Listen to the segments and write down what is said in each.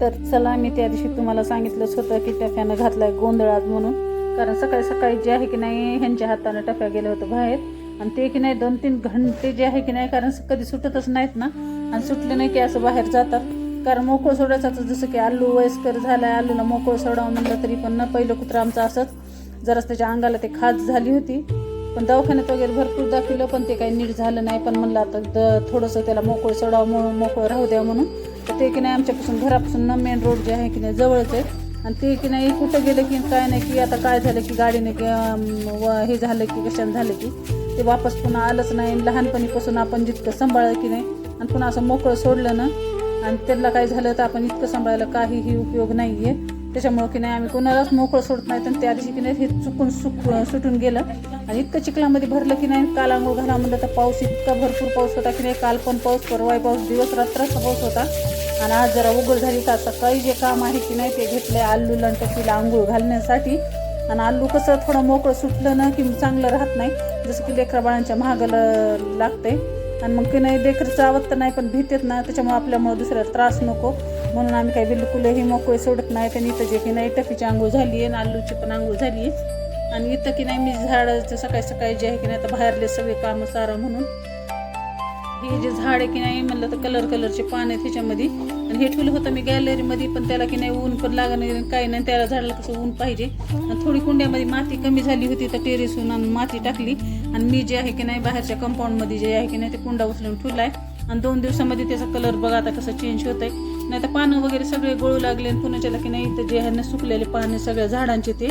तर चला मी त्या दिवशी तुम्हाला सांगितलंच होतं की टफ्यानं घातलाय गोंधळ आज म्हणून. कारण सकाळी सकाळी जे आहे की नाही ह्यांच्या हातानं टफ्या गेलं होतं बाहेर. आणि ते की नाही दोन तीन घंटे जे आहे की नाही कारण कधी सुटतच नाहीत ना. आणि सुटले नाही की असं बाहेर जातात. कारण मोकळं सोडायचं तर जसं की आलू वयस्कर झालाय आलूला मोकळं सोडावं म्हणलं तरी पण ना पहिलं कुत्रं आमचं असंच. जरास त्याच्या अंगाला ते खाज झाली होती. पण दवाखान्यात वगैरे भरपूर दाखवलं पण ते काही नीट झालं नाही. पण म्हणलं आता द थोडंसं त्याला मोकळं सोडावं म्हणून मोकळं राहू द्या म्हणून. तर ते की नाही आमच्यापासून घरापासून ना मेन रोड जे आहे की नाही जवळच आहे. आणि ते की नाही कुठं गेलं की काय नाही की आता काय झालं की गाडीने की, व हे झालं की कशाने झालं की ते वापस पुन्हा आलंच नाही. लहानपणीपासून आपण जितकं सांभाळलं की नाही आणि पुन्हा असं मोकळं सोडलं ना आणि त्यांना काय झालं तर आपण इतकं सांभाळायला काहीही उपयोग नाही आहे त्याच्यामुळं की नाही आम्ही कोणालाच मोकळं सोडत नाही. तर त्या दिवशी की नाही हे चुकून सुक सुटून गेलं. आणि इतकं चिखलामध्ये भरलं की नाही काल आंघोळ घाला म्हणलं तर पाऊस इतका भरपूर पाऊस होता की नाही काल पण पाऊस परवाही पाऊस दिवस रात्राचा पाऊस होता. आणि आज जरा उघड झाली तर सकाळी जे काम आहे की नाही ते घेतलंय आलूला आणि टकीला आंघोळ घालण्यासाठी. आणि आलू कसं थोडं मोकळं सुटलं ना की चांगलं राहत नाही. जसं की लेकरा बाळांच्या महागाला लागते आणि मग की नाही लेकरं चावत तर नाही पण भीतेत ना त्याच्यामुळे आपल्यामुळे दुसऱ्याला त्रास नको. म्हणून आम्ही काही बिलकुलही मोकळे सोडत नाही. आणि इथं जे की नाही टफीची आंघोळ झाली आहे आणि आलूची पण आंघोळ झाली आहे आणि इथं की नाही मी झाडाचं सकाळी सकाळी जे आहे की नाही तर बाहेरले सगळे कामं सारं म्हणून हे जे झाड आहे की नाही म्हणलं तर कलर कलरचे पान आहेत ह्याच्यामध्ये. आणि हे ठेवलं होतं मी गॅलरीमध्ये पण त्याला की नाही ऊन पण लागणार नाही काही नाही त्याला झाडाला कसं ऊन पाहिजे. आणि थोडी कुंड्यामध्ये माती कमी झाली होती तर टेरेसहून आणून माती टाकली. आणि मी जे आहे की नाही बाहेरच्या कंपाऊंडमध्ये जे आहे की नाही ते कुंडा उचलून ठेवला आहे आणि दोन दिवसामध्ये त्याचा कलर बघा आता कसं चेंज होत आहे नाही तर पानं वगैरे सगळे गळू लागले आणि पुण्याच्याला की नाही तर जे आहे सुकलेले पानं सगळ्या झाडांचे ते.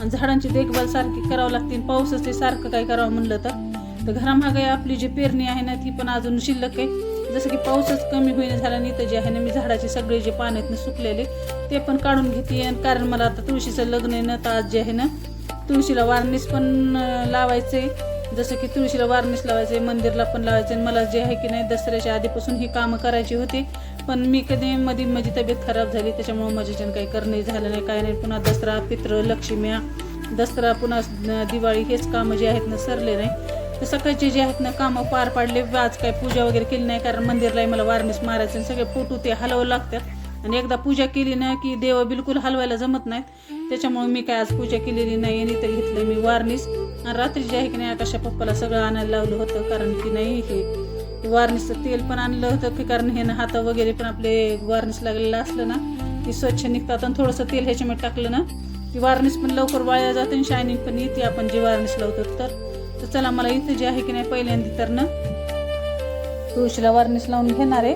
आणि झाडांची देखभाल सारखी करावं लागते पाऊसच ते सारखं काय करावं म्हणलं तर. तर घरामागे आपली जी पेरणी आहे ना ती पण अजून शिल्लक आहे. जसं की पाऊसच कमी होईना झाला नाही तर जे आहे ना मी झाडाचे सगळे जे पान आहेत ना सुकलेले ते पण काढून घेते. आणि कारण मला आता तुळशीचं लग्न आहे ना तर आज जे आहे ना तुळशीला वारणीस पण लावायचे जसं की तुळशीला वार्निश लावायचे मंदिरला पण लावायचे आणि मला जे आहे की नाही दसऱ्याच्या आधीपासून ही कामं करायची होती. पण मी कधी मध्ये माझी तब्येत खराब झाली त्याच्यामुळे माझ्याच्यानं काही करणंही झालं नाही काय नाही. पुन्हा दसरा पित्र लक्ष्म्या दसरा पुन्हा दिवाळी हेच कामं जे आहेत ना सरले नाही. तर सकाळचे जे आहेत ना कामं पार पाडले आज काय पूजा वगैरे केली नाही कारण मंदिरलाही मला वारमीस मारायचं आणि सगळे फोटो ते हलवं लागतात. आणि एकदा पूजा केली ना की देव बिलकुल हलवायला जमत नाहीत. त्याच्यामुळे मी काय आज पूजा केलेली नाही आणि तर घेतलं मी वारणीस. आणि रात्री जे आहे की नाही आकाशा पप्पाला सगळं आणायला लावलं होतं कारण की नाही हे वारणीचं तेल पण आणलं होतं की कारण हे ना हात वगैरे पण आपले वारणीस लागलेलं असलं ना की स्वच्छ निघतात आणि थोडंसं तेल ह्याच्यामध्ये टाकलं ना की वारणीस पण लवकर वाळल्या जाते आणि शायनिंग पण येते. आपण जे वारणीस लावतो तर तर चला मला इथं जे आहे की नाही पहिल्यांदा तर ना तुळशीला वारणीस लावून घेणार आहे.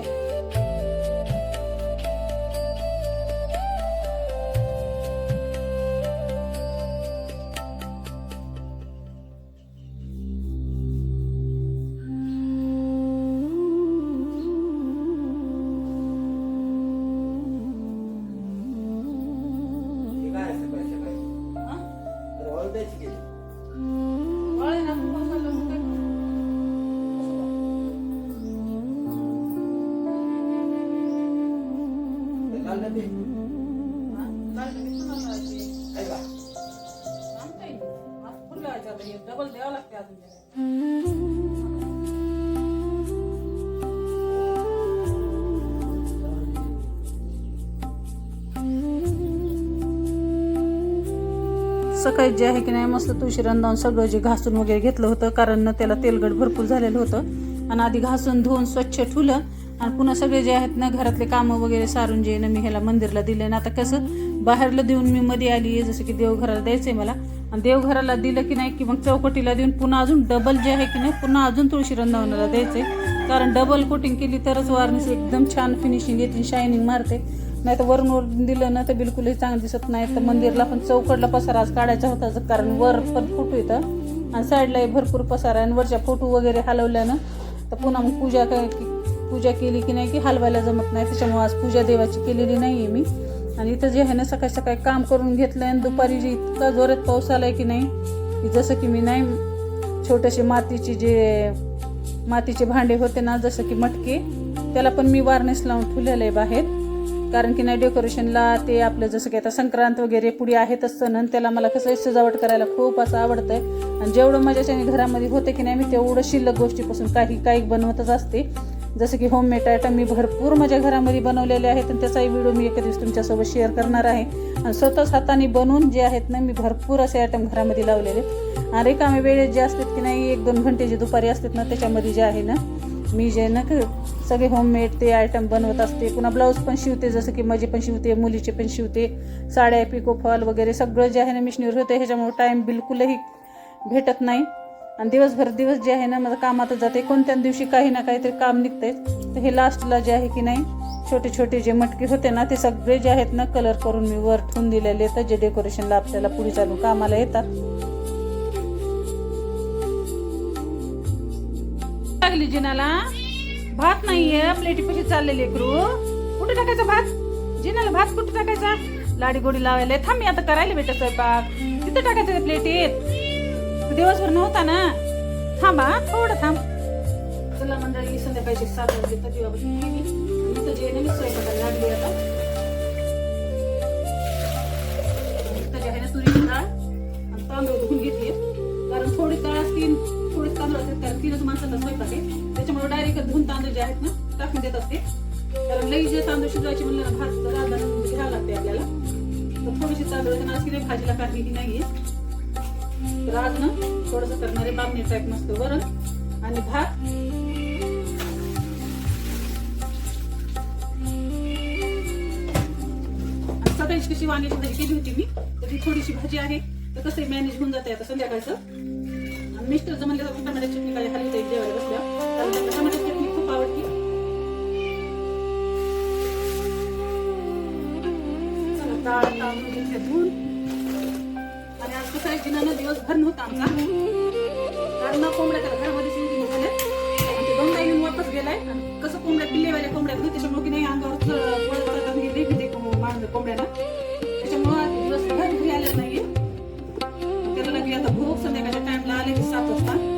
ते डबल द्यावं लागते अजून सकाळी जे आहे की नाही मस्त तुळशीरण जाऊन सगळं जे घासून वगैरे घेतलं होतं कारण त्याला तेलगट भरपूर झालेलं होतं. आणि आधी घासून धुवून स्वच्छ ठुलं आणि पुन्हा सगळे जे आहेत ना घरातले कामं वगैरे सारून जे ना मी ह्याला मंदिरला दिले ना आता कसं बाहेरला देऊन मी मध्ये आली आहे जसं की देवघराला द्यायचं आहे मला. आणि देवघराला दिलं की नाही की मग चौकटीला देऊन पुन्हा अजून डबल जे आहे की नाही पुन्हा अजून तुळशी रंधावणाला आहे कारण डबल कोटिंग केली तरच वारणीस एकदम छान फिनिशिंग येते शायनिंग मारते. नाही तर वरून वरून दिलं ना तर बिलकुलही चांगलं दिसत नाही. तर मंदिरला पण चौकडला पसारा आज काढायचा होता कारण वर पण फोटो येतं. आणि साईडलाही भरपूर पसारा आहे. आणि वरच्या फोटो वगैरे हलवल्यानं तर पुन्हा मग पूजा काय पूजा केली की नाही की हलवायला जमत नाही त्याच्यामुळे आज पूजा देवाची केलेली नाही आहे मी. आणि इथं जे आहे ना सकाळी सकाळी काम करून घेतलं आणि दुपारी जे इतका जोरात पाऊस आलाय की नाही की जसं की मी नाही छोटेसे मातीचे जे मातीचे भांडे होते ना जसं की मटके त्याला पण मी वारनेस लावून ठेवलेलं आहे बाहेर. कारण की नाही डेकोरेशनला ते आपलं जसं की आता संक्रांत वगैरे पुढे आहेतच सण आणि त्याला मला कसं सजावट करायला खूप असं आवडतंय. आणि जेवढं माझ्याच्याने घरामध्ये होते की नाही मी तेवढं शिल्लक गोष्टीपासून काही काही बनवतच असते. जसं की होममेड आयटम मी भरपूर माझ्या घरामध्ये बनवलेले आहेत आणि त्याचाही व्हिडिओ मी एका दिवस तुमच्यासोबत शेअर करणार आहे. आणि स्वतःच हाताने बनवून जे आहेत ना मी भरपूर असे आयटम घरामध्ये लावलेले आहेत. आणि रिकामे वेळेत जे असतात की नाही एक दोन घंटे जे दुपारी असतात ना त्याच्यामध्ये जे आहे ना मी जे ना की सगळे होममेड ते आयटम बनवत असते. पुन्हा ब्लाऊज पण शिवते जसं की माझे पण शिवते मुलीचे पण शिवते. साड्या पिको फॉल वगैरे सगळं जे आहे ना मिशनीवर होते ह्याच्यामुळे टाईम बिलकुलही भेटत नाही. आणि दिवसभर दिवस जे आहे ना माझं कामातच जाते. कोणत्या दिवशी काही ना काहीतरी काम निघतंय. तर हे लास्टला जे आहे की नाही छोटे छोटे जे मटके होते ना ते सगळे जे आहेत ना कलर करून मी वर ठेवून दिलेले आहेत. जे डेकोरेशनला आपल्याला पुढे चालू कामाला येतात. लागली जिनाला. भात नाहीये प्लेटी पशी चाललेली क्रू? कुठे टाकायचा भात? जिनाला भात कुठे टाकायचा? लाडी गोडी लावायला. थांब मी आता करायला भेटत स्वयंपाक. तिथे टाकायचं प्लेटीत दिवसभर नव्हता ना. थांबा थोडं थांब. चला मंडळी संध्याकाळची सात वाजले तर दिवाबशी केली आणि जे आहे स्वयंपाकाला लागली आता. तुरीची डाळ आणि तांदूळ धुवून घेतली कारण थोडी डाळ असतील थोडीच तांदूळ असतील कारण तीनच माणसाचा स्वयंपाक आहे त्याच्यामुळे डायरेक्ट धुवून तांदूळ जे आहेत ना टाकून देत असते. कारण लई जे तांदूळ शिजवायचे म्हणलं ना भात म्हणजे घ्यावं लागते आपल्याला. तर थोडीशी तांदूळ आहेत. आणि आज की नाही भाजीला काढलेली नाहीये. तर आज ना थोडस करणारे बामणी टाईप मस्त वरण आणि भात. आणि सकाळीच कशी वांग्याची भाजी केली होती मी तर ती थोडीशी भाजी आहे तर कसं मॅनेज होऊन जाते आता संध्याकाळचं. आणि मिस्टरचं म्हणलं तर टमाट्याची चटणी काय खाली जाईल जेवायला बसल्या. कारण त्यांना टमाट्याची चटणी खूप आवडते. चला डाळ तांदूळ घेतले धुवून. कसं आहे जिनानं दिवसभर नव्हता आमचा. कारण कोंबड्या त्याला घरामध्ये शिवून निघाले दोन येऊन वापस गेलाय. कसं कोंबड्या पिल्लेवाल्या कोंबड्या होती त्याच्यामुळे की नाही अंगावर पळत की ते माणूस कोंबड्याला. त्याच्यामुळे दिवसभर घरी आले नाहीये. त्याला लागली आता भूक. संध्याकाळच्या टाइमला आले की सात वाजता.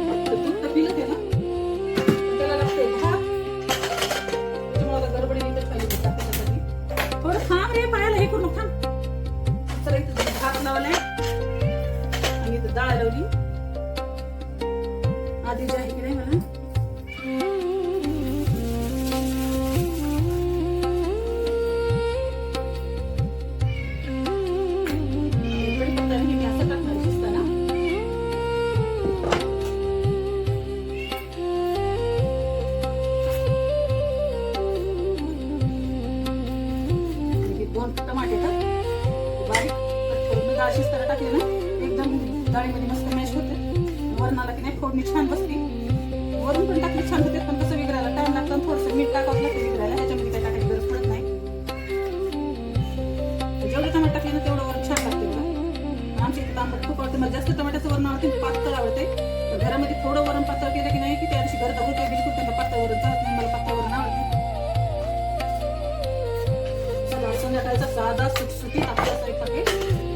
साधा सुटसुटीत आपला स्वयंपाक आहे.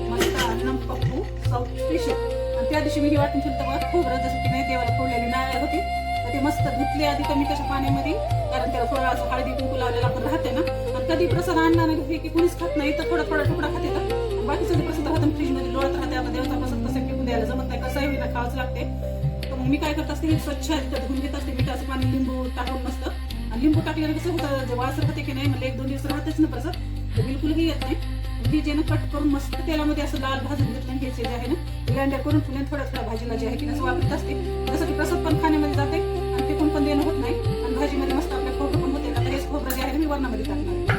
मस्त अन्न पप्पू साऊथ आणि त्या दिवशी मी हिवाळ तुमच्या तेव्हा खोबरं जसं की नाही देवाला फोडलेली नारळ होती. तर ते मस्त धुतले आधी कमी कशा पाण्यामध्ये कारण त्याला थोडा असं हळदी कुंकू लावलेला आपण राहते ना. आणि कधी प्रसाद आणला नाही हे की कुणीच खात नाही तर थोडा थोडा तुकडा खाते तर. बाकीचं जे प्रसाद राहतं फ्रीजमध्ये लोळत राहते आता देवाचा प्रसाद कसं फेकून द्यायला जमत नाही कसंही होईना खावंच लागते. तर मग मी काय करत असते हे स्वच्छ धुवून घेत असते मिठाचं पाणी लिंबू टाकून मस्त. आणि लिंबू टाकल्याने कसं होतं वास राहते की नाही म्हणलं एक दोन दिवस राहतेच ना प्रसाद. तर बिलकुलही येत नाही. ही जे ना कट करून मस्त तेलामध्ये असं लाल भाजून घेतलं आणि घ्यायचे जे आहे ना ग्राइंडर करून ठेवले थोड्या थोड्या भाजीला जे आहे की असं वापरत असते. जसं की प्रसाद पण खाण्यामध्ये जाते आणि ते पण पण देणं होत नाही. आणि भाजीमध्ये मस्त आपल्या खोबरं पण होते. आता हेच खोबरं जे आहे ना मी वरणामध्ये टाकणार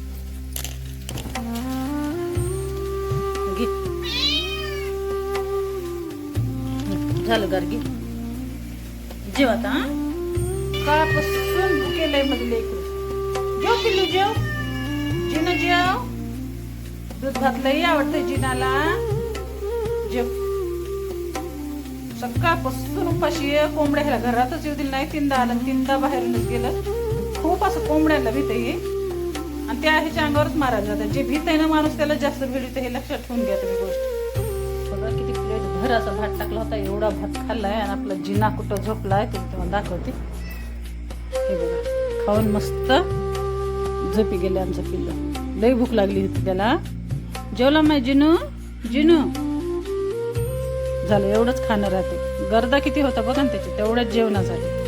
झालं गार घे जेव आता? काळापासून केलंयमध्ये लेकरू जेव पिल्लू जेव. जिना जेव. दूध भात लई आवडतंय जिनाला. जेव. सकाळपासून उपाशी. कोंबड्या ह्याला घरातच येऊ दिलं नाही. तीनदा आलं तीनदा बाहेरूनच गेलं. खूप असं कोंबड्याला भीत आहे. आणि त्या ह्याच्या अंगावरच मारायला जातात. जे भीत आहे ना माणूस त्याला जास्त भीड हे लक्षात ठेवून घ्या तुम्ही गोष्ट. बघा किती प्लेट भर असा होता एवढा भात खाल्लाय आणि आपला जिना कुठं झोपलाय ते तुम्हाला दाखवते. हे बघा खाऊन मस्त झोपी गेले आमचं पिल्लं. लई भूक लागली होती त्याला. जेवला माय जिनू? जिनू? झालं एवढंच खाणं राहते. गर्दा किती होता बघा ना त्याची तेवढ्याच जेवणासाठी.